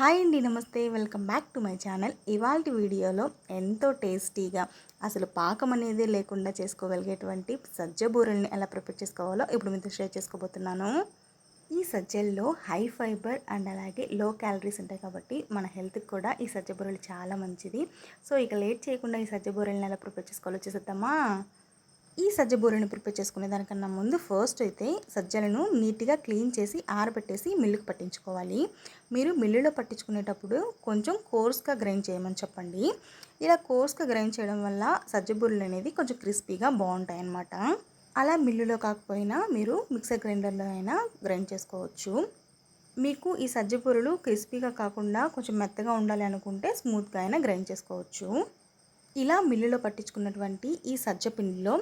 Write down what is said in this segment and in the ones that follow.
Hi అండి నమస్తే. Welcome back to my channel. ఇవాళ వీడియోలో ఎంతో టేస్టీగా అసలు పాకం అనేది లేకుండా చేసుకోగలిగేటువంటి సజ్జ బూరెల్ని ఎలా ప్రిపేర్ చేసుకోవాలో ఇప్పుడు మీతో షేర్ చేసుకోబోతున్నాను. ఈ సజ్జల్లో హై ఫైబర్ అండ్ అలాగే లో క్యాలరీస్ ఉంటాయి కాబట్టి మన హెల్త్కి కూడా ఈ సజ్జ బూరలు చాలా మంచిది. సో ఇక లేట్ చేయకుండా ఈ సజ్జ బూరెల్ని ఎలా ప్రిపేర్ చేసుకోవాలో చూసేద్దామా? ఈ సజ్జ బూరెని ప్రిపేర్ చేసుకునే దానికన్నా ముందు ఫస్ట్ అయితే సజ్జలను నీట్గా క్లీన్ చేసి ఆరబెట్టేసి మిల్లుకు పట్టించుకోవాలి. మీరు మిల్లులో పట్టించుకునేటప్పుడు కొంచెం కోర్స్గా గ్రైండ్ చేయమని చెప్పండి. ఇలా కోర్స్గా గ్రైండ్ చేయడం వల్ల సజ్జ బూరెలు అనేది కొంచెం క్రిస్పీగా బాగుంటాయి అన్నమాట అలా మిల్లులో కాకపోయినా మీరు మిక్సర్ గ్రైండర్లో అయినా గ్రైండ్ చేసుకోవచ్చు. మీకు ఈ సజ్జ బూరెలు క్రిస్పీగా కాకుండా కొంచెం మెత్తగా ఉండాలి అనుకుంటే స్మూత్గా అయినా గ్రైండ్ చేసుకోవచ్చు. ఇలా మిల్లులో పట్టించుకున్నటువంటి ఈ సజ్జ పిండిలో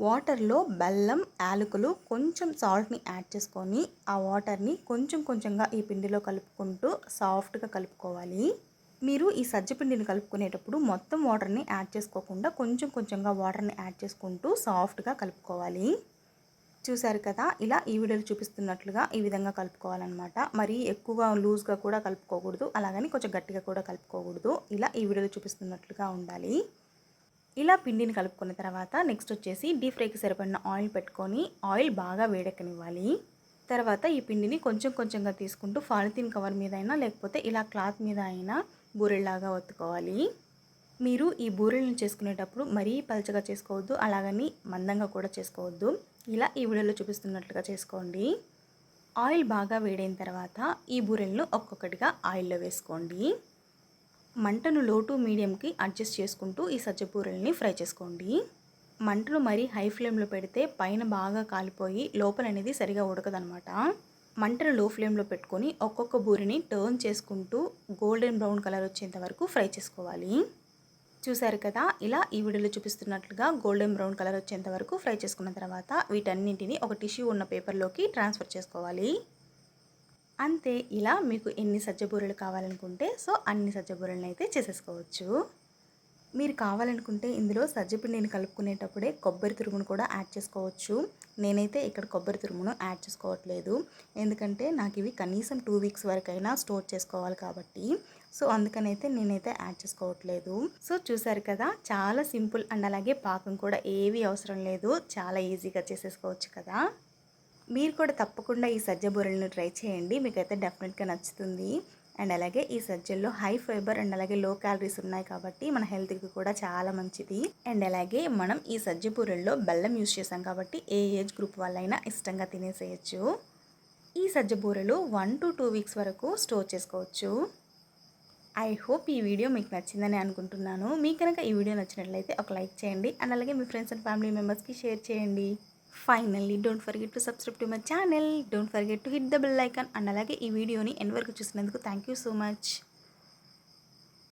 వాటర్లో బెల్లం యాలకులు కొంచెం సాల్ట్ని యాడ్ చేసుకొని ఆ వాటర్ని కొంచెం కొంచెంగా ఈ పిండిలో కలుపుకుంటూ సాఫ్ట్గా కలుపుకోవాలి. మీరు ఈ సజ్జ పిండిని కలుపుకునేటప్పుడు మొత్తం వాటర్ని యాడ్ చేసుకోకుండా కొంచెం కొంచెంగా వాటర్ని యాడ్ చేసుకుంటూ సాఫ్ట్గా కలుపుకోవాలి. చూసారు కదా ఇలా ఈ వీడియోలో చూపిస్తున్నట్లుగా ఈ విధంగా కలుపుకోవాలన్నమాట. మరి ఎక్కువగా లూజ్గా కూడా కలుపుకోకూడదు అలాగని కొంచెం గట్టిగా కూడా కలుపుకోకూడదు. ఇలా ఈ వీడియోలో చూపిస్తున్నట్లుగా ఉండాలి. ఇలా పిండిని కలుపుకున్న తర్వాత నెక్స్ట్ వచ్చేసి డీప్ ఫ్రైకి సరిపడిన ఆయిల్ పెట్టుకొని ఆయిల్ బాగా వేడెక్కనివ్వాలి. తర్వాత ఈ పిండిని కొంచెం కొంచెంగా తీసుకుంటూ పాలిథిన్ కవర్ మీద అయినా లేకపోతే ఇలా క్లాత్ మీద అయినా బూరెల్లాగా ఒత్తుకోవాలి. మీరు ఈ బూరెలను చేసుకునేటప్పుడు మరీ పలచగా చేసుకోవద్దు అలాగని మందంగా కూడా చేసుకోవద్దు. ఇలా ఈ వీడియోలో చూపిస్తున్నట్లుగా చేసుకోండి. ఆయిల్ బాగా వేడైన తర్వాత ఈ బూరెలను ఒక్కొక్కటిగా ఆయిల్లో వేసుకోండి. మంటను లో టు మీడియంకి అడ్జస్ట్ చేసుకుంటూ ఈ సజ్జపూరల్ని ఫ్రై చేసుకోండి. మంటను మరీ హై ఫ్లేమ్లో పెడితే పైన బాగా కాలిపోయి లోపల అనేది సరిగా ఉడకదనమాట మంటను లో ఫ్లేమ్లో పెట్టుకొని ఒక్కొక్క బూరిని టర్న్ చేసుకుంటూ గోల్డెన్ బ్రౌన్ కలర్ వచ్చేంత వరకు ఫ్రై చేసుకోవాలి. చూసారు కదా ఇలా ఈ వీడియోలో చూపిస్తున్నట్లుగా గోల్డెన్ బ్రౌన్ కలర్ వచ్చేంత వరకు ఫ్రై చేసుకున్న తర్వాత వీటన్నింటిని ఒక టిష్యూ ఉన్న పేపర్లోకి ట్రాన్స్ఫర్ చేసుకోవాలి. అంతే ఇలా మీకు ఎన్ని సజ్జబూరలు కావాలనుకుంటే సో అన్ని సజ్జబూరలను అయితే చేసేసుకోవచ్చు. మీరు కావాలనుకుంటే ఇందులో సజ్జపిండిని కలుపుకునేటప్పుడే కొబ్బరి తురుమును కూడా యాడ్ చేసుకోవచ్చు. నేనైతే ఇక్కడ కొబ్బరి తురుమును యాడ్ చేసుకోవట్లేదు. ఎందుకంటే నాకు ఇవి కనీసం టూ వీక్స్ వరకైనా స్టోర్ చేసుకోవాలి కాబట్టి. సో అందుకనైతే నేనైతే యాడ్ చేసుకోవట్లేదు. సో చూసారు కదా చాలా సింపుల్ అండ్ అలాగే పాకం కూడా ఏవి అవసరం లేదు. చాలా ఈజీగా చేసేసుకోవచ్చు కదా. మీరు కూడా తప్పకుండా ఈ సజ్జ బూరెలను ట్రై చేయండి. మీకైతే డెఫినెట్గా నచ్చుతుంది. అండ్ అలాగే ఈ సజ్జల్లో హై ఫైబర్ అండ్ అలాగే లో క్యాలరీస్ ఉన్నాయి కాబట్టి మన హెల్త్కి కూడా చాలా మంచిది. అండ్ అలాగే మనం ఈ సజ్జ బూరెల్లో బెల్లం యూస్ చేసాం కాబట్టి ఏ ఏజ్ గ్రూప్ వాళ్ళైనా ఇష్టంగా తినేసేయచ్చు. ఈ సజ్జ బూరెలు వన్ టు టూ వీక్స్ వరకు స్టోర్ చేసుకోవచ్చు. ఐ హోప్ ఈ వీడియో మీకు నచ్చిందని అనుకుంటున్నాను. మీకు కనుక ఈ వీడియో నచ్చినట్లయితే ఒక లైక్ చేయండి. అండ్ అలాగే మీ ఫ్రెండ్స్ అండ్ ఫ్యామిలీ మెంబర్స్కి షేర్ చేయండి. Finally don't forget to subscribe to my channel don't forget to hit the bell icon and అలాగే ఈ వీడియోని ఎన్ వరకు చూసినందుకు థ్యాంక్ యూ సో మచ్